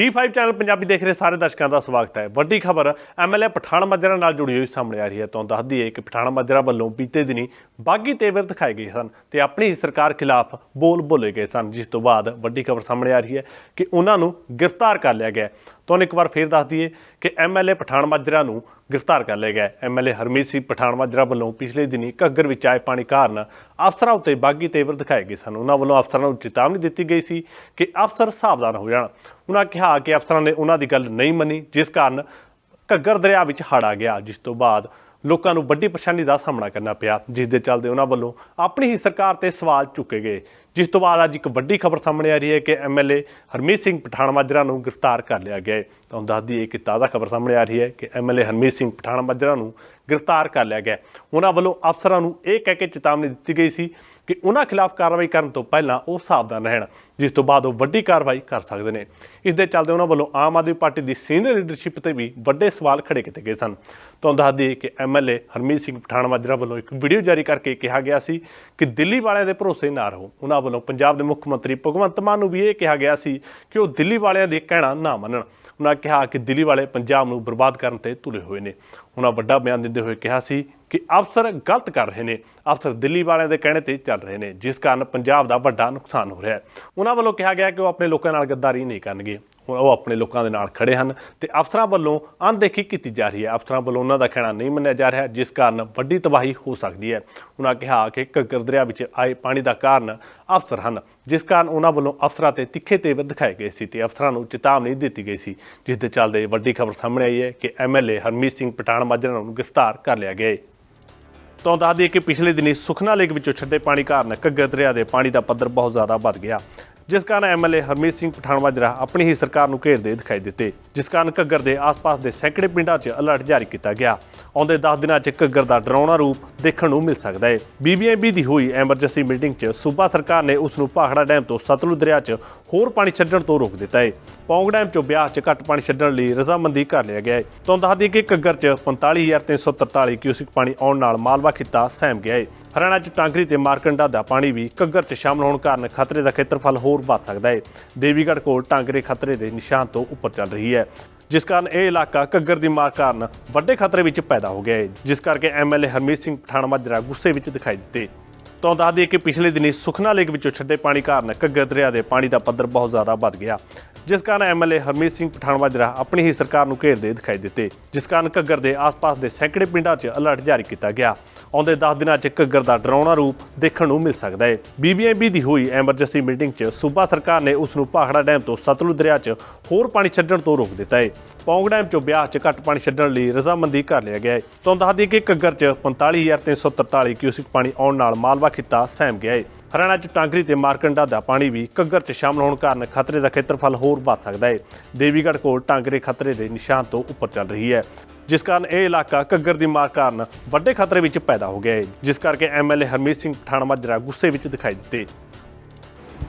D5 channel Punjabi ਦੇਖ ਰਹੇ ਸਾਰੇ ਦਰਸ਼ਕਾਂ ਦਾ ਸਵਾਗਤ ਹੈ। ਵੱਡੀ ਖਬਰ ਐਮਐਲਏ ਪਠਾਨ ਮਾਜਰਾ ਨਾਲ ਜੁੜੀ ਹੋਈ ਸਾਹਮਣੇ ਆ ਰਹੀ ਹੈ। ਤੋਂ ਦੱਸ ਦਈਏ ਕਿ ਪਠਾਨ ਮਾਜਰਾ ਵੱਲੋਂ ਬੀਤੇ ਦਿਨੀ ਬਾਗੀ ਤੇਵਰ ਦਿਖਾਏ ਗਏ ਸਨ ਤੇ ਆਪਣੀ ਹੀ ਸਰਕਾਰ ਖਿਲਾਫ ਬੋਲ ਬੋਲੇ ਗਏ ਸਨ, ਜਿਸ ਤੋਂ ਬਾਅਦ ਵੱਡੀ ਖਬਰ ਸਾਹਮਣੇ ਆ ਰਹੀ ਹੈ ਕਿ ਉਹਨਾਂ ਨੂੰ ਗ੍ਰਿਫਤਾਰ ਕਰ ਲਿਆ ਗਿਆ ਤੁਹਾਨੂੰ ਇੱਕ ਵਾਰ ਫੇਰ ਦੱਸ ਦਈਏ ਕਿ ਐਮਐਲਏ ਪਠਾਨ ਮਾਜਰਾ ਨੂੰ ਗ੍ਰਿਫਤਾਰ ਕਰ ਲਿਆ ਗਿਆ ਹੈ। ਐਮਐਲਏ ਹਰਮੀਤ ਸਿੰਘ ਪਠਾਨ ਮਾਜਰਾ ਵੱਲੋਂ ਪਿਛਲੇ ਦਿਨੀ ਘੱਗਰ ਵਿੱਚ ਆਏ ਪਾਣੀ ਕਾਰਨ ਅਫਸਰਾਂ ਉੱਤੇ ਬਾਗੀ ਤੇਵਰ ਦਿਖਾਏ ਗਏ ਸਨ ਉਹਨਾਂ ਵੱਲੋਂ ਅਫਸਰਾਂ ਨੂੰ ਚੇਤਾਵਨੀ ਦਿੱਤੀ ਗਈ ਸੀ ਕਿ ਅਫਸਰ ਸਾਵਧਾਨ ਹੋ ਜਾਣ ਉਹਨਾਂ ਕਿਹਾ ਕਿ ਅਫਸਰਾਂ ਨੇ ਉਹਨਾਂ ਦੀ ਗੱਲ ਨਹੀਂ ਮੰਨੀ, ਜਿਸ ਕਾਰਨ ਘੱਗਰ ਦਰਿਆ ਵਿੱਚ ਹੜ ਆ ਗਿਆ, ਜਿਸ ਤੋਂ ਬਾਅਦ ਲੋਕਾਂ ਨੂੰ ਵੱਡੀ ਪਰੇਸ਼ਾਨੀ ਦਾ ਸਾਹਮਣਾ ਕਰਨਾ ਪਿਆ ਜਿਸ ਦੇ ਚੱਲਦੇ ਉਹਨਾਂ ਵੱਲੋਂ ਆਪਣੀ ਹੀ ਸਰਕਾਰ ਤੇ ਸਵਾਲ ਚੁੱਕੇ ਗਏ। ਜਿਸ ਤੋਂ ਬਾਅਦ ਅੱਜ ਇੱਕ ਵੱਡੀ ਖਬਰ ਸਾਹਮਣੇ ਆ ਰਹੀ ਹੈ ਕਿ ਐਮਐਲਏ ਹਰਮੀਤ ਸਿੰਘ ਪਠਾਨ ਮਾਜਰਾ ਨੂੰ ਗ੍ਰਿਫਤਾਰ ਕਰ ਲਿਆ ਗਿਆ ਹੈ। ਤੁਹਾਨੂੰ ਦੱਸ ਦਈਏ ਕਿ ਤਾਜ਼ਾ ਖਬਰ ਸਾਹਮਣੇ ਆ ਰਹੀ ਹੈ ਕਿ ਐਮਐਲਏ ਹਰਮੀਤ ਸਿੰਘ ਪਠਾਨ ਮਾਜਰਾ ਨੂੰ ਗ੍ਰਿਫਤਾਰ ਕਰ ਲਿਆ ਗਿਆ ਉਹਨਾਂ ਵੱਲੋਂ ਅਫਸਰਾਂ ਨੂੰ ਇਹ ਕਹਿ ਕੇ ਚੇਤਾਵਨੀ ਦਿੱਤੀ ਗਈ ਸੀ ਕਿ ਉਹਨਾਂ ਖਿਲਾਫ ਕਾਰਵਾਈ ਕਰਨ ਤੋਂ ਪਹਿਲਾਂ ਉਹ ਸਾਵਧਾਨ ਰਹਿਣ, ਜਿਸ ਤੋਂ ਬਾਅਦ ਉਹ ਵੱਡੀ ਕਾਰਵਾਈ ਕਰ ਸਕਦੇ ਨੇ। ਇਸ ਦੇ ਚੱਲਦੇ ਉਹਨਾਂ ਵੱਲੋਂ ਆਮ ਆਦਮੀ ਪਾਰਟੀ ਦੀ ਸੀਨੀਅਰ ਲੀਡਰਸ਼ਿਪ ਤੇ ਵੀ ਵੱਡੇ ਸਵਾਲ ਖੜੇ ਕੀਤੇ ਗਏ ਸਨ। ਤੁਹਾਨੂੰ ਦੱਸ ਦਈਏ ਕਿ ਐਮਐਲਏ ਹਰਮੀਤ ਸਿੰਘ ਪਠਾਨ ਮਾਜਰਾ ਵੱਲੋਂ ਇੱਕ ਵੀਡੀਓ ਜਾਰੀ ਕਰਕੇ ਕਿਹਾ ਗਿਆ ਸੀ ਕਿ ਦਿੱਲੀ ਵਾਲਿਆਂ ਦੇ ਭਰੋਸੇ ਨਾ ਰਹੋ। ਉਹਨਾਂ ਵੱਲੋਂ ਪੰਜਾਬ ਦੇ ਮੁੱਖ ਮੰਤਰੀ ਭਗਵੰਤ ਮਾਨ ਨੂੰ ਵੀ ਇਹ ਕਿਹਾ ਗਿਆ ਸੀ ਕਿ ਉਹ ਦਿੱਲੀ ਵਾਲਿਆਂ ਦੇ ਕਹਿਣਾ ਨਾ ਮੰਨਣ। ਉਹਨਾਂ ਕਿਹਾ ਕਿ ਦਿੱਲੀ ਵਾਲੇ ਪੰਜਾਬ ਨੂੰ ਬਰਬਾਦ ਕਰਨ ਤੇ ਤੁਲੇ ਹੋਏ ਨੇ। ਉਹਨਾਂ ਵੱਡਾ ਬਿਆਨ ਦਿੰਦੇ ਹੋਏ ਕਿਹਾ ਸੀ ਕਿ ਅਫਸਰ ਗਲਤ ਕਰ ਰਹੇ ਨੇ। ਅਫਸਰ ਦਿੱਲੀ ਵਾਲਿਆਂ ਦੇ ਕਹਿਣੇ ਤੇ ਚੱਲ ਰਹੇ ਨੇ, ਜਿਸ ਕਾਰਨ ਪੰਜਾਬ ਦਾ ਵੱਡਾ ਨੁਕਸਾਨ ਹੋ ਰਿਹਾ ਹੈ। ਉਹਨਾਂ ਵੱਲੋਂ ਕਿਹਾ ਗਿਆ ਕਿ ਉਹ ਆਪਣੇ ਲੋਕਾਂ ਨਾਲ ਗੱਦਾਰੀ ਨਹੀਂ ਕਰਨਗੇ। ਉਹ ਆਪਣੇ ਲੋਕਾਂ ਦੇ ਨਾਲ ਖੜੇ ਹਨ ਤੇ ਅਫਸਰਾਂ ਵੱਲੋਂ ਅਣਦੇਖੀ ਕੀਤੀ ਜਾ ਰਹੀ ਹੈ। ਅਫਸਰਾਂ ਵੱਲੋਂ ਉਹਨਾਂ ਦਾ ਕਹਿਣਾ ਨਹੀਂ ਮੰਨਿਆ ਜਾ ਰਿਹਾ, ਜਿਸ ਕਾਰਨ ਵੱਡੀ ਤਬਾਹੀ ਹੋ ਸਕਦੀ ਹੈ। ਉਹਨਾਂ ਕਿਹਾ ਕਿ ਘੱਗਰ ਦਰਿਆ ਵਿੱਚ ਆਏ ਪਾਣੀ ਦਾ ਕਾਰਨ ਅਫਸਰ ਹਨ, ਜਿਸ ਕਾਰਨ ਉਹਨਾਂ ਵੱਲੋਂ ਅਫਸਰਾਂ ਤੇ ਤਿੱਖੇ ਤੇਵਰ ਦਿਖਾਏ ਗਏ ਸੀ ਤੇ ਅਫਸਰਾਂ ਨੂੰ ਚੇਤਾਵਨੀ ਦਿੱਤੀ ਗਈ ਸੀ, ਜਿਸ ਦੇ ਚੱਲਦੇ ਵੱਡੀ ਖਬਰ ਸਾਹਮਣੇ ਆਈ ਹੈ ਕਿ ਐਮਐਲਏ ਹਰਮੀਤ ਸਿੰਘ ਪਠਾਨ ਮਾਜਰਾ ਨੂੰ ਗ੍ਰਿਫਤਾਰ ਕਰ ਲਿਆ ਗਿਆ ਹੈ। ਤੋਂ ਦੱਸ ਦਈਏ ਕਿ ਪਿਛਲੇ ਦਿਨੀ ਸੁਖਨਾ ਲੇਕ ਵਿੱਚੋਂ ਛੱਡੇ ਪਾਣੀ ਕਾਰਨ ਘੱਗਰ ਦਰਿਆ ਦੇ ਪਾਣੀ ਦਾ ਪੱਧਰ ਬਹੁਤ ਜ਼ਿਆਦਾ ਵੱਧ ਗਿਆ। ਜਿਸ ਕਾਰਨ ਐਮਐਲਏ ਹਰਮੀਤ ਸਿੰਘ ਪਠਾਨ ਮਾਜਰਾ ਆਪਣੀ ਹੀ ਸਰਕਾਰ ਨੂੰ ਘੇਰਦੇ ਦਿਖਾਈ ਦਿੱਤੇ, ਜਿਸ ਕਾਰਨ ਘੱਗਰ ਦੇ ਆਸ-ਪਾਸ ਦੇ ਸੈਂਕੜੇ ਪਿੰਡਾਂ 'ਚ ਅਲਰਟ ਜਾਰੀ ਕੀਤਾ ਗਿਆ। ਆਉਂਦੇ 10 ਦਿਨਾਂ 'ਚ ਘੱਗਰ ਦਾ ਡਰਾਉਣਾ ਰੂਪ ਦੇਖਣ ਨੂੰ ਮਿਲ ਸਕਦਾ ਹੈ। ਬੀਬੀਐਮਬੀ ਦੀ ਹੋਈ ਐਮਰਜੈਂਸੀ ਮੀਟਿੰਗ 'ਚ ਸੂਬਾ ਸਰਕਾਰ ਨੇ ਉਸ ਨੂੰ ਭਾਖੜਾ ਡੈਮ ਤੋਂ ਸਤਲੁਜ ਦਰਿਆ 'ਚ ਹੋਰ ਪਾਣੀ ਛੱਡਣ ਤੋਂ ਰੋਕ ਦਿੱਤਾ ਹੈ। ਪੌਂਗ ਡੈਮ 'ਚੋਂ ਬਿਆਸ 'ਚ ਘੱਟ ਪਾਣੀ ਛੱਡਣ ਲਈ ਰਜ਼ਾਮੰਦੀ ਕਰ ਲਿਆ ਗਿਆ ਹੈ। ਤੁਹਾਨੂੰ ਦੱਸ ਦਈਏ ਕਿ ਘੱਗਰ 'ਚ 45343 ਕਿਊਸਿਕ ਪਾਣੀ ਆਉਣ ਨਾਲ ਮਾਲਵਾ ਖਿੱਤਾ ਸਹਿਮ ਗਿਆ ਹੈ। ਹਰਿਆਣਾ 'ਚ ਟਾਂਗਰੀ ਤੇ ਮਾਰਕੰਡਾ ਦਾ ਪਾਣੀ ਵੀ ਘੱਗਰ 'ਚ ਸ਼ਾਮਲ ਹੋਣ ਕਾਰਨ ਖਤਰੇ ਦਾ ਖੇਤਰਫਲ ਹੋਰ ਵੱਧ ਸਕਦਾ ਹੈ। ਦੇਵੀਗੜ੍ਹ ਕੋਲ ਟਾਂਗਰੇ ਖਤਰੇ ਦੇ ਨਿਸ਼ਾਨ ਤੋਂ ਉੱਪਰ ਚੱਲ ਰਹੀ ਹੈ, ਜਿਸ ਕਾਰਨ ਇਹ ਇਲਾਕਾ ਘੱਗਰ ਦੀ ਮਾਰ ਕਾਰਨ ਵੱਡੇ ਖਤਰੇ ਵਿੱਚ ਪੈਦਾ ਹੋ ਗਿਆ ਹੈ, ਜਿਸ ਕਰਕੇ ਐਮਐਲਏ ਹਰਮੀਤ ਸਿੰਘ ਪਠਾਨ ਮਾਜਰਾ ਗੁੱਸੇ ਵਿੱਚ ਦਿਖਾਈ ਦਿੱਤੇ। ਤੋਂ ਦੱਸ ਦਈਏ ਕਿ ਪਿਛਲੇ ਦਿਨੀ ਸੁਖਨਾ ਲੇਕ ਵਿੱਚੋਂ ਛੱਡੇ ਪਾਣੀ ਕਾਰਨ ਘੱਗਰ ਦਰਿਆ ਦੇ ਪਾਣੀ ਦਾ ਪੱਧਰ ਬਹੁਤ ਜ਼ਿਆਦਾ ਵੱਧ ਗਿਆ, ਜਿਸ ਕਾਰਨ ਐਮਐਲਏ ਹਰਮੀਤ ਸਿੰਘ ਪਠਾਨ ਮਾਜਰਾ ਆਪਣੀ ਹੀ ਸਰਕਾਰ ਨੂੰ ਘੇਰਦੇ ਦਿਖਾਈ ਦਿੱਤੇ, ਜਿਸ ਕਾਰਨ ਘੱਗਰ ਦੇ ਆਸ-ਪਾਸ ਦੇ ਸੈਂਕੜੇ ਪਿੰਡਾਂ 'ਚ ਅਲਰਟ ਜਾਰੀ ਕੀਤਾ ਗਿਆ। ਆਉਂਦੇ 10 ਦਿਨਾਂ 'ਚ ਘੱਗਰ ਦਾ ਡਰਾਉਣਾ ਰੂਪ ਦੇਖਣ ਨੂੰ ਮਿਲ ਸਕਦਾ ਹੈ। ਬੀਬੀਐਮਬੀ ਦੀ ਹੋਈ ਐਮਰਜੈਂਸੀ ਮੀਟਿੰਗ 'ਚ ਸੂਬਾ ਸਰਕਾਰ ਨੇ ਉਸ ਨੂੰ ਭਾਖੜਾ ਡੈਮ ਤੋਂ ਸਤਲੁਜ ਦਰਿਆ 'ਚ ਹੋਰ ਪਾਣੀ ਛੱਡਣ ਤੋਂ ਰੋਕ ਦਿੱਤਾ ਹੈ। ਪੌਂਗ ਡੈਮ 'ਚੋਂ ਵਿਆਹ 'ਚ ਘੱਟ ਪਾਣੀ ਛੱਡਣ ਲਈ ਰਜ਼ਾਮੰਦੀ ਕਰ ਲਿਆ ਗਿਆ ਹੈ। ਤੁਹਾਨੂੰ ਦੱਸ ਦਈਏ ਕਿ ਘੱਗਰ 'ਚ 45343 ਕਿਊਸਿਕ ਪਾਣੀ ਆਉਣ ਨਾਲ ਮਾਲਵਾ ਖਿੱਤਾ ਸਹਿਮ ਗਿਆ ਹੈ। ਹਰਿਆਣਾ 'ਚ ਟਾਂਗਰੀ ਤੇ ਮਾਰਕੰਡਾ ਦਾ ਪਾਣੀ ਵੀ ਘੱਗਰ 'ਚ ਸ਼ਾਮਲ ਹੋਣ ਕਾਰਨ ਖਤਰੇ ਦਾ ਖੇਤਰਫਲ ਹੋਰ ਵੱਧ ਸਕਦਾ ਹੈ। ਦੇਵੀਗੜ੍ਹ ਕੋਲ ਟਾਂਗਰੇ ਖਤਰੇ ਦੇ ਨਿਸ਼ਾਨ ਤੋਂ ਉੱਪਰ ਚੱਲ ਰਹੀ ਹੈ। ਜਿਸ ਕਾਰਨ ਇਹ ਇਲਾਕਾ ਘੱਗਰ ਦੀ ਮਾਰ ਕਾਰਨ ਵੱਡੇ ਖਤਰੇ ਵਿੱਚ ਪੈਦਾ ਹੋ ਗਿਆ ਹੈ, ਜਿਸ ਕਰਕੇ ਐਮਐਲਏ ਹਰਮੀਤ ਸਿੰਘ ਪਠਾਨ ਮਾਜਰਾ ਗੁੱਸੇ ਵਿੱਚ ਦਿਖਾਈ ਦਿੱਤੇ।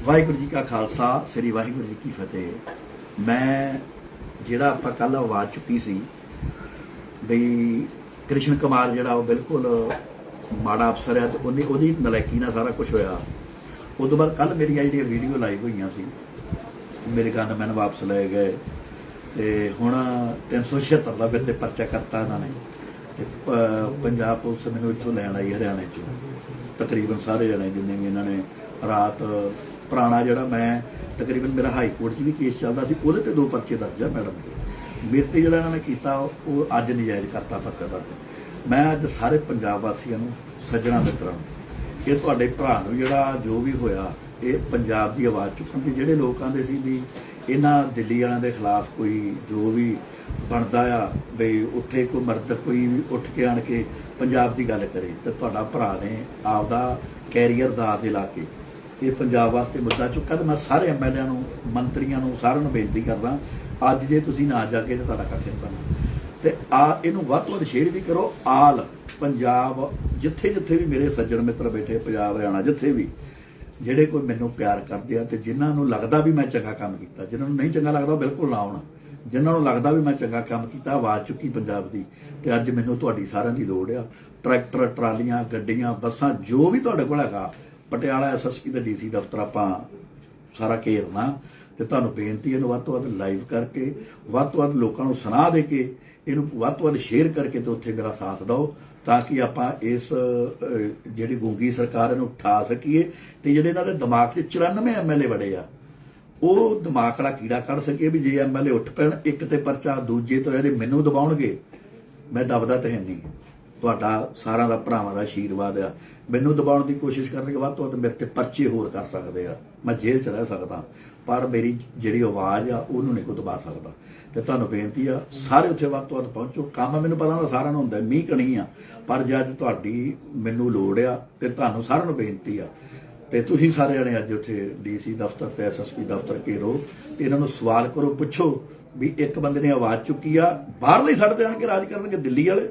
ਵਾਹਿਗੁਰੂ ਜੀ ਕਾ ਖਾਲਸਾ, ਸ੍ਰੀ ਵਾਹਿਗੁਰੂ ਜੀ ਕੀ ਫਤਿਹ। ਮੈਂ ਜਿਹੜਾ ਆਪਾਂ ਕੱਲ ਆਵਾਜ਼ ਚੁੱਕੀ ਸੀ ਬਈ ਕ੍ਰਿਸ਼ਨ ਕੁਮਾਰ ਜਿਹੜਾ ਉਹ ਬਿਲਕੁਲ ਮਾੜਾ ਅਫਸਰ ਹੈ ਤੇ ਉਹਨੇ ਉਹਦੀ ਨਲਾਇਕੀ ਨਾਲ ਸਾਰਾ ਕੁਝ ਹੋਇਆ। ਉਸ ਤੋਂ ਬਾਅਦ ਕੱਲ ਮੇਰੀਆਂ ਜਿਹੜੀਆਂ ਵੀਡੀਓ ਲਾਈਵ ਹੋਈਆਂ ਸੀ, ਮੇਰੇ ਗਨ ਮੈਨੂੰ ਵਾਪਸ ਲਏ ਗਏ। ਤੇ ਹੁਣ 376 ਦਾ ਮੇਰੇ ਤੇ ਪਰਚਾ ਕਰਤਾ ਇਹਨਾਂ ਨੇ। ਤੇ ਪੰਜਾਬ ਪੁਲਿਸ ਮੈਨੂੰ ਇੱਥੋਂ ਲੈਣ ਆਈ ਹਰਿਆਣੇ ਚੋਂ। ਤਕਰੀਬਨ ਸਾਰੇ ਜਣੇ ਜਿੰਨੇ ਵੀ ਇਹਨਾਂ ਨੇ ਰਾਤ ਪੁਰਾਣਾ ਜਿਹੜਾ ਮੈਂ, ਤਕਰੀਬਨ ਮੇਰਾ ਹਾਈ ਕੋਰਟ 'ਚ ਵੀ ਕੇਸ ਚੱਲਦਾ ਸੀ, ਉਹਦੇ ਤੇ ਦੋ ਪਰਚੇ ਦਰਜ ਆ ਮੈਡਮ ਦੇ। ਮੇਰੇ ਤੇ ਜਿਹੜਾ ਇਹਨਾਂ ਨੇ ਕੀਤਾ, ਉਹ ਅੱਜ ਨਜਾਇਜ਼ ਕਰਤਾ ਪਰਚਾ ਦਰਜ। ਮੈਂ ਅੱਜ ਸਾਰੇ ਪੰਜਾਬ ਵਾਸੀਆਂ ਨੂੰ ਸੱਜਣਾ ਮਿੱਤਰਾਂ ਨੂੰ, ਇਹ ਤੁਹਾਡੇ ਭਰਾ ਨੂੰ ਜਿਹੜਾ ਜੋ ਵੀ ਹੋਇਆ, ਇਹ ਪੰਜਾਬ ਦੀ ਆਵਾਜ਼ ਚੁੱਕਣ ਦੀ ਜਿਹੜੇ ਲੋਕ ਆਂਦੇ ਸੀ ਵੀ ਇਹਨਾਂ ਦਿੱਲੀ ਵਾਲਿਆਂ ਦੇ ਖਿਲਾਫ ਕੋਈ ਜੋ ਵੀ ਬਣਦਾ ਆ, ਬਈ ਉੱਥੇ ਕੋਈ ਮਰਦ ਕੋਈ ਵੀ ਉੱਠ ਕੇ ਆਣ ਕੇ ਪੰਜਾਬ ਦੀ ਗੱਲ ਕਰੇ, ਤੇ ਤੁਹਾਡਾ ਭਰਾ ਨੇ ਆਪਦਾ ਕੈਰੀਅਰ ਦਾ ਦੇ ਲਾ ਕੇ ਇਹ ਪੰਜਾਬ ਵਾਸਤੇ ਮੁੱਦਾ ਚੁੱਕਾ ਤੇ ਮੈਂ ਸਾਰੇ ਐਮਐਲਏ ਨੂੰ, ਮੰਤਰੀਆਂ ਨੂੰ, ਸਾਰਿਆਂ ਨੂੰ ਬੇਨਤੀ ਕਰਦਾ, ਅੱਜ ਜੇ ਤੁਸੀਂ ਨਾ ਜਾ ਕੇ ਤੇ ਤੁਹਾਡਾ ਕੱਖ ਨਹੀਂ ਬਣਨਾ। ਤੇ ਆ ਇਹਨੂੰ ਵੱਧ ਤੋਂ ਵੱਧ ਸ਼ੇਅਰ ਵੀ ਕਰੋ, ਆਲ ਪੰਜਾਬ ਜਿੱਥੇ ਜਿੱਥੇ ਵੀ ਮੇਰੇ ਸੱਜਣ ਮਿੱਤਰ ਬੈਠੇ, ਪੰਜਾਬ, ਹਰਿਆਣਾ ਜਿੱਥੇ ਵੀ ਜਿਹੜੇ ਕੋਈ ਮੈਨੂੰ ਪਿਆਰ ਕਰਦੇ ਆ ਤੇ ਜਿਨ੍ਹਾਂ ਨੂੰ ਲੱਗਦਾ ਵੀ ਮੈਂ ਚੰਗਾ ਕੰਮ ਕੀਤਾ, ਜਿਨ੍ਹਾਂ ਨੂੰ ਨਹੀਂ ਚੰਗਾ ਲੱਗਦਾ ਬਿਲਕੁਲ ਨਾ ਆਉਣ। ਜਿਨ੍ਹਾਂ ਨੂੰ ਲੱਗਦਾ ਵੀ ਮੈਂ ਚੰਗਾ ਕੰਮ ਕੀਤਾ, ਆਵਾਜ਼ ਚੁੱਕੀ ਪੰਜਾਬ ਦੀ, ਤੇ ਅੱਜ ਮੈਨੂੰ ਤੁਹਾਡੀ ਸਾਰਿਆਂ ਦੀ ਲੋੜ ਆ। ਟਰੈਕਟਰ, ਟਰਾਲੀਆਂ, ਗੱਡੀਆਂ, ਬੱਸਾਂ, ਜੋ ਵੀ ਤੁਹਾਡੇ ਕੋਲ ਹੈਗਾ, ਪਟਿਆਲਾ ਐਸਐਸਪੀ ਤੇ ਡੀਸੀ ਦਫ਼ਤਰ ਆਪਾਂ ਸਾਰਾ ਘੇਰਨਾ। ਤੇ ਤੁਹਾਨੂੰ ਬੇਨਤੀ ਹੈ ਵੱਧ ਤੋਂ ਵੱਧ ਲਾਈਵ ਕਰਕੇ, ਵੱਧ ਤੋਂ ਵੱਧ ਲੋਕਾਂ ਨੂੰ ਸੁਣਾ ਦੇ ਕੇ ਇਹਨੂੰ ਵੱਧ ਤੋਂ ਵੱਧ ਸ਼ੇਅਰ ਕਰਕੇ ਤੇ ਉੱਥੇ ਮੇਰਾ ਸਾਥ ਦਿਓ ਤਾਂ ਕਿ ਆਪਾਂ ਇਸ ਜਿਹੜੀ ਗੂੰਗੀ ਸਰਕਾਰ ਇਹਨੂੰ ਉਠਾ ਸਕੀਏ ਤੇ ਜਿਹੜੇ ਇਹਨਾਂ ਦੇ ਦਿਮਾਗ 'ਚ 94 ਐਮਐਲਏ ਵੜੇ ਆ, ਉਹ ਦਿਮਾਗ ਵਾਲਾ ਕੀੜਾ ਕੱਢ ਸਕੀਏ ਵੀ ਜੇ ਐਮਐਲਏ ਉੱਠ ਪੈਣ, ਇੱਕ ਤੇ ਪਰਚਾ ਦੂਜੇ ਤੋਂ ਇਹਦੇ ਮੈਨੂੰ ਦਬਾਉਣਗੇ, ਮੈਂ ਦਬਦਾ ਤੇ ਹੈ ਨਹੀਂ। ਤੁਹਾਡਾ ਸਾਰਿਆਂ ਦਾ ਭਰਾਵਾਂ ਦਾ ਆਸ਼ੀਰਵਾਦ ਆ। ਮੈਨੂੰ ਦਬਾਉਣ ਦੀ ਕੋਸ਼ਿਸ਼ ਕਰਨਗੇ, ਵੱਧ ਤੋਂ ਵੱਧ ਮੇਰੇ ਤੇ ਪਰਚੇ ਹੋਰ ਕਰ ਸਕਦੇ ਆ। ਮੈਂ ਜੇਲ੍ਹ 'ਚ ਰਹਿ ਸਕਦਾ। ਪਰ ਮੇਰੀ ਜਿਹੜੀ ਆਵਾਜ਼ ਆ, ਉਹਨੂੰ ਨਹੀਂ ਕੋ ਦਬਾ ਸਕਦਾ। ਤੇ ਤੁਹਾਨੂੰ ਬੇਨਤੀ ਆ, ਸਾਰੇ ਉੱਥੇ ਵੱਧ ਤੋਂ ਪਹੁੰਚੋ। ਕੰਮ ਮੈਨੂੰ ਪਤਾ ਹੁੰਦਾ ਸਾਰਿਆਂ ਨੂੰ ਹੁੰਦਾ, ਮੀਂਹ ਕਣੀ ਆ। ਪਰ ਜੇ ਤੁਹਾਡੀ ਮੈਨੂੰ ਲੋੜ ਆ, ਤੇ ਤੁਹਾਨੂੰ ਸਾਰਿਆਂ ਨੂੰ ਬੇਨਤੀ ਆ। ਤੇ ਤੁਸੀਂ ਸਾਰੇ ਜਣੇ ਅੱਜ ਉੱਥੇ ਡੀਸੀ ਦਫ਼ਤਰ ਤੇ ਐਸਐਸਪੀ ਦਫ਼ਤਰ ਘੇਰੋ। ਤੇ ਇਹਨਾਂ ਨੂੰ ਸਵਾਲ ਕਰੋ, ਪੁੱਛੋ ਵੀ ਇੱਕ ਬੰਦੇ ਨੇ ਆਵਾਜ਼ ਚੁੱਕੀ ਆ, ਬਾਹਰਲੇ ਛੱਡ ਦੇਣਗੇ, ਰਾਜ ਕਰਨਗੇ ਦਿੱਲੀ ਵਾਲੇ।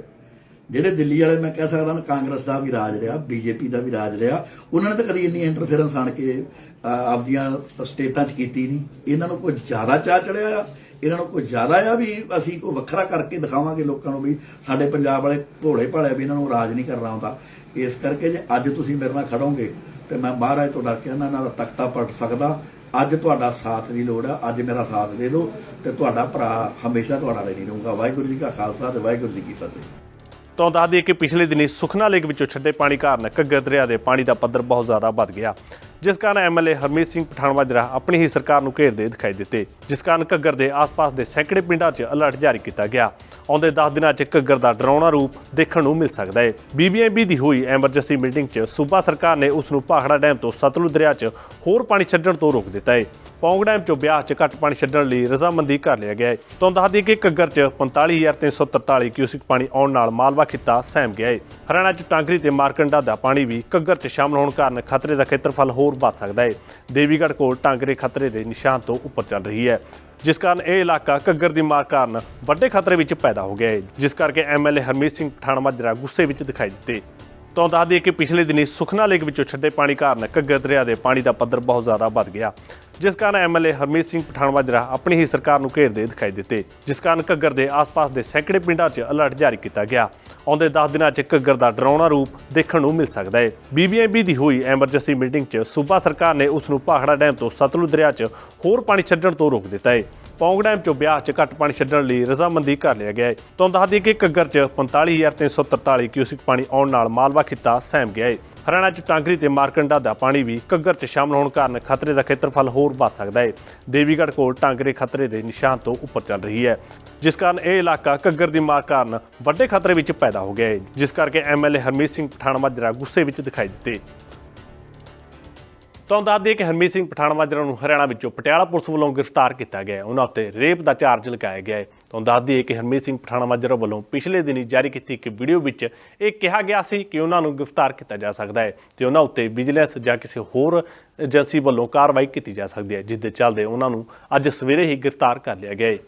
ਜਿਹੜੇ ਦਿੱਲੀ ਵਾਲੇ ਮੈਂ ਕਹਿ ਸਕਦਾ ਨਾ, ਕਾਂਗਰਸ ਦਾ ਵੀ ਰਾਜ ਰਿਹਾ, ਬੀਜੇਪੀ ਦਾ ਵੀ ਰਾਜ ਰਿਹਾ। ਉਹਨਾਂ ਨੇ ਤਾਂ ਕਦੀ ਇੰਨੀ ਇੰਟਰਫੇਰੈਂਸ ਆਣ ਕੇ ਆਪਦੀਆਂ ਸਟੇਟਾਂ 'ਚ ਕੀਤੀ ਨਹੀਂ ਇਹਨਾਂ ਨੂੰ ਕੋਈ ਜ਼ਿਆਦਾ ਚਾਹ ਚੜਿਆ ਆ? ਇਹਨਾਂ ਨੂੰ ਕੋਈ ਜ਼ਿਆਦਾ ਆ ਵੀ ਅਸੀਂ ਕੋਈ ਵੱਖਰਾ ਕਰਕੇ ਦਿਖਾਵਾਂਗੇ ਲੋਕਾਂ ਨੂੰ ਵੀ ਸਾਡੇ ਪੰਜਾਬ ਵਾਲੇ ਭੋਲੇ ਭਾਲੇ ਵੀ ਇਹਨਾਂ ਨੂੰ ਰਾਜ ਨਹੀਂ ਕਰਨਾ ਆਉਂਦਾ? ਇਸ ਕਰਕੇ ਜੇ ਅੱਜ ਤੁਸੀਂ ਮੇਰੇ ਨਾਲ ਖੜੋਗੇ, ਤੇ ਮੈਂ ਮਹਾਰਾਜ ਤੋਂ ਡਰ ਕੇ ਇਹਨਾਂ ਦਾ ਤਖਤਾ ਪਲਟ ਸਕਦਾ। ਅੱਜ ਤੁਹਾਡਾ ਸਾਥ ਦੀ ਲੋੜ ਆ, ਅੱਜ ਮੇਰਾ ਸਾਥ ਦੇ ਲਓ ਤੇ ਤੁਹਾਡਾ ਭਰਾ ਹਮੇਸ਼ਾ ਤੁਹਾਡਾ ਨਹੀਂ ਰਹੂੰਗਾ। ਵਾਹਿਗੁਰੂ ਜੀ ਕਾ ਖਾਲਸਾ ਤੇ ਵਾਹਿਗੁਰੂ ਜੀ ਕੀ ਫਤਿਹ। ਤੋਂ ਦੱਸ ਦਈਏ ਕਿ ਪਿਛਲੇ ਦਿਨੀ ਸੁਖਨਾ ਲੇਕ ਵਿੱਚੋਂ ਛੱਡੇ ਪਾਣੀ ਕਾਰਨ ਘੱਗਰ ਦਰਿਆ ਦੇ ਪਾਣੀ ਦਾ ਪੱਧਰ ਬਹੁਤ ਜ਼ਿਆਦਾ ਵੱਧ ਗਿਆ। ਜਿਸ ਕਾਰਨ ਐਮਐਲਏ ਹਰਮੀਤ ਸਿੰਘ ਪਠਾਨਮਾਜਰਾ ਆਪਣੀ ਹੀ ਸਰਕਾਰ ਨੂੰ ਘੇਰਦੇ ਦਿਖਾਈ ਦਿੱਤੇ, ਜਿਸ ਕਾਰਨ ਘੱਗਰ ਦੇ ਆਸ-ਪਾਸ ਦੇ ਸੈਂਕੜੇ ਪਿੰਡਾਂ 'ਚ ਅਲਰਟ ਜਾਰੀ ਕੀਤਾ ਗਿਆ। ਆਉਂਦੇ 10 ਦਿਨਾਂ 'ਚ ਘੱਗਰ ਦਾ ਡਰਾਉਣਾ ਰੂਪ ਦੇਖਣ ਨੂੰ ਮਿਲ ਸਕਦਾ ਹੈ। ਬੀਬੀਐਮਬੀ ਦੀ ਹੋਈ ਐਮਰਜੈਂਸੀ ਮੀਟਿੰਗ 'ਚ ਸੂਬਾ ਸਰਕਾਰ ਨੇ ਉਸ ਨੂੰ ਭਾਖੜਾ ਡੈਮ ਤੋਂ ਸਤਲੁਜ ਦਰਿਆ 'ਚ ਹੋਰ ਪਾਣੀ ਛੱਡਣ ਤੋਂ ਰੋਕ ਦਿੱਤਾ ਹੈ। ਪੌਂਗ ਡੈਮ 'ਚੋਂ ਵਿਆਹ 'ਚ ਘੱਟ ਪਾਣੀ ਛੱਡਣ ਲਈ ਰਜ਼ਾਮੰਦੀ ਕਰ ਲਿਆ ਗਿਆ ਹੈ। ਤੋਂ ਦੱਸ ਦਈਏ ਕਿ ਘੱਗਰ 'ਚ 45343 ਕਿਊਸਿਕ ਪਾਣੀ ਆਉਣ ਨਾਲ ਮਾਲਵਾ ਖਿੱਤਾ ਸਹਿਮ ਗਿਆ ਹੈ। ਹਰਿਆਣਾ 'ਚ ਟਾਂਗਰੀ ਤੇ ਮਾਰਕੰਡਾ ਦਾ ਪਾਣੀ ਵੀ ਘੱਗਰ 'ਚ ਸ਼ਾਮਲ ਹੋਣ ਕਾਰਨ ਖਤਰੇ ਦਾ ਖੇਤਰਫਲ ਹੋਰ ਵੱਧ ਸਕਦਾ ਹੈ। ਦੇਵੀਗੜ੍ਹ ਕੋਲ ਟਾਂਗਰੇ ਖਤਰੇ ਦੇ ਨਿਸ਼ਾਨ ਤੋਂ ਉੱਪਰ ਚੱਲ ਰਹੀ ਹੈ। ਜਿਸ ਕਾਰਨ ਇਹ ਇਲਾਕਾ ਘੱਗਰ ਦੀ ਮਾਰ ਕਾਰਨ ਵੱਡੇ ਖਤਰੇ ਵਿੱਚ ਪੈਦਾ ਹੋ ਗਿਆ ਹੈ, ਜਿਸ ਕਰਕੇ ਐਮਐਲਏ ਹਰਮੀਤ ਸਿੰਘ ਪਠਾਨ ਮਾਜਰਾ ਗੁੱਸੇ ਵਿੱਚ ਦਿਖਾਈ ਦਿੱਤੇ। ਤੋਂ ਦੱਸ ਦਈਏ ਕਿ ਪਿਛਲੇ ਦਿਨੀ ਸੁਖਨਾ ਲੇਕ ਵਿੱਚੋਂ ਛੱਡੇ ਪਾਣੀ ਕਾਰਨ ਘੱਗਰ ਦਰਿਆ ਦੇ ਪਾਣੀ ਦਾ ਪੱਧਰ ਬਹੁਤ ਜ਼ਿਆਦਾ ਵੱਧ ਗਿਆ। ਜਿਸ ਕਾਰਨ ਐਮਐਲਏ ਹਰਮੀਤ ਸਿੰਘ ਪਠਾਨਵਾਜਰਾ ਆਪਣੀ ਹੀ ਸਰਕਾਰ ਨੂੰ ਘੇਰਦੇ ਦਿਖਾਈ ਦਿੱਤੇ। ਜਿਸ ਕਾਰਨ ਘੱਗਰ ਦੇ ਆਸ-ਪਾਸ ਦੇ ਸੈਂਕੜੇ ਪਿੰਡਾਂ 'ਚ ਅਲਰਟ ਜਾਰੀ ਕੀਤਾ ਗਿਆ। ਆਉਂਦੇ 10 ਦਿਨਾਂ 'ਚ ਘੱਗਰ ਦਾ ਡਰਾਉਣਾ ਰੂਪ ਦੇਖਣ ਨੂੰ ਮਿਲ ਸਕਦਾ ਹੈ। ਬੀਬੀਐਮਬੀ ਦੀ ਹੋਈ ਐਮਰਜੈਂਸੀ ਮੀਟਿੰਗ 'ਚ ਸੂਬਾ ਸਰਕਾਰ ਨੇ ਉਸ ਨੂੰ ਭਾਖੜਾ ਡੈਮ ਤੋਂ ਸਤਲੁਜ ਦਰਿਆ 'ਚ ਹੋਰ ਪਾਣੀ ਛੱਡਣ ਤੋਂ ਰੋਕ ਦਿੱਤਾ ਹੈ। ਪੌਂਗ ਡੈਮ 'ਚੋਂ ਬਿਆਸ 'ਚ ਘੱਟ ਪਾਣੀ ਛੱਡਣ ਲਈ ਰਜ਼ਾਮੰਦੀ ਕਰ ਲਿਆ ਗਿਆ ਹੈ। ਤੋਂ ਦੱਸ ਦਈਏ ਕਿ ਘੱਗਰ 'ਚ 45343 ਕਿਊਸਿਕ ਪਾਣੀ ਆਉਣ ਨਾਲ ਮਾਲਵਾ ਖਿੱਤਾ ਸਹਿਮ ਗਿਆ ਹੈ। ਹਰਿਆਣਾ 'ਚ ਟਾਂਗਰੀ ਤੇ ਮਾਰਕੰਡਾ ਦਾ ਪਾਣੀ ਵੀ ਘੱਗਰ 'ਚ ਸ਼ਾਮਲ ਹੋਣ ਕਾਰਨ ਖਤਰੇ ਦਾ ਖੇਤਰਫਲ ਹੋਰ ਵੱਧ ਸਕਦਾ ਹੈ। ਦੇਵੀਗੜ੍ਹ ਕੋਲ ਟਾਂਗਰੇ ਖਤਰੇ ਦੇ ਨਿਸ਼ਾਨ ਤੋਂ ਉੱਪਰ ਚੱਲ ਰਹੀ ਹੈ, ਜਿਸ ਕਾਰਨ ਇਹ ਇਲਾਕਾ ਘੱਗਰ ਦੀ ਮਾਰ ਕਾਰਨ ਵੱਡੇ ਖਤਰੇ ਵਿੱਚ ਪੈਦਾ ਹੋ ਗਿਆ ਹੈ, ਜਿਸ ਕਰਕੇ ਐਮਐਲਏ ਹਰਮੀਤ ਸਿੰਘ ਪਠਾਨ ਮਾਜਰਾ ਗੁੱਸੇ ਵਿੱਚ ਦਿਖਾਈ ਦਿੱਤੇ। ਤੁਹਾਨੂੰ ਦੱਸ ਦਈਏ ਕਿ ਹਰਮੀਤ ਸਿੰਘ ਪਠਾਨ ਮਾਜਰਾ ਨੂੰ ਹਰਿਆਣਾ ਵਿੱਚੋਂ ਪਟਿਆਲਾ ਪੁਲਿਸ ਵੱਲੋਂ ਗ੍ਰਿਫਤਾਰ ਕੀਤਾ ਗਿਆ ਹੈ। ਉਹਨਾਂ ਉੱਤੇ ਰੇਪ ਦਾ ਚਾਰਜ ਲਗਾਇਆ ਗਿਆ ਹੈ। ਤੁਹਾਨੂੰ ਦੱਸ ਦਈਏ ਕਿ ਹਰਮੀਤ ਸਿੰਘ ਪਠਾਨ ਮਾਜਰਾ ਵੱਲੋਂ ਪਿਛਲੇ ਦਿਨੀ ਜਾਰੀ ਕੀਤੀ ਇੱਕ ਵੀਡੀਓ ਵਿੱਚ ਇਹ ਕਿਹਾ ਗਿਆ ਸੀ ਕਿ ਉਹਨਾਂ ਨੂੰ ਗ੍ਰਿਫਤਾਰ ਕੀਤਾ ਜਾ ਸਕਦਾ ਹੈ ਤੇ ਉਹਨਾਂ ਉੱਤੇ ਵਿਜੀਲੈਂਸ ਜਾਂ ਕਿਸੇ ਹੋਰ ਏਜੰਸੀ ਵੱਲੋਂ ਕਾਰਵਾਈ ਕੀਤੀ ਜਾ ਸਕਦੀ ਹੈ ਜਿਸ ਦੇ ਚੱਲਦੇ ਉਹਨਾਂ ਨੂੰ ਅੱਜ ਸਵੇਰੇ ਹੀ ਗ੍ਰਿਫਤਾਰ ਕਰ ਲਿਆ ਗਿਆ ਹੈ।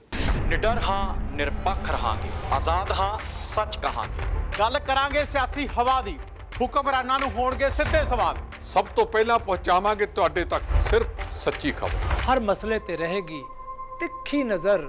ਨਿਡਰ ਹਾਂ ਨਿਰਪੱਖ ਰਹਾਂਗੇ ਆਜ਼ਾਦ ਹਾਂ ਸੱਚ ਕਹਾਂਗੇ। ਗੱਲ ਕਰਾਂਗੇ ਸਿਆਸੀ ਹਵਾ ਦੀ ਹੁਕਮਰਾਨਾਂ ਨੂੰ ਹੋਣਗੇ ਸਿੱਧੇ ਸਵਾਲ। ਸਭ ਤੋਂ ਪਹਿਲਾਂ ਪਹੁੰਚਾਵਾਂਗੇ ਤੁਹਾਡੇ ਤੱਕ ਸਿਰਫ ਸੱਚੀ ਖਬਰ। ਹਰ ਮਸਲੇ ਤੇ ਰਹੇਗੀ ਤਿੱਖੀ ਨਜ਼ਰ।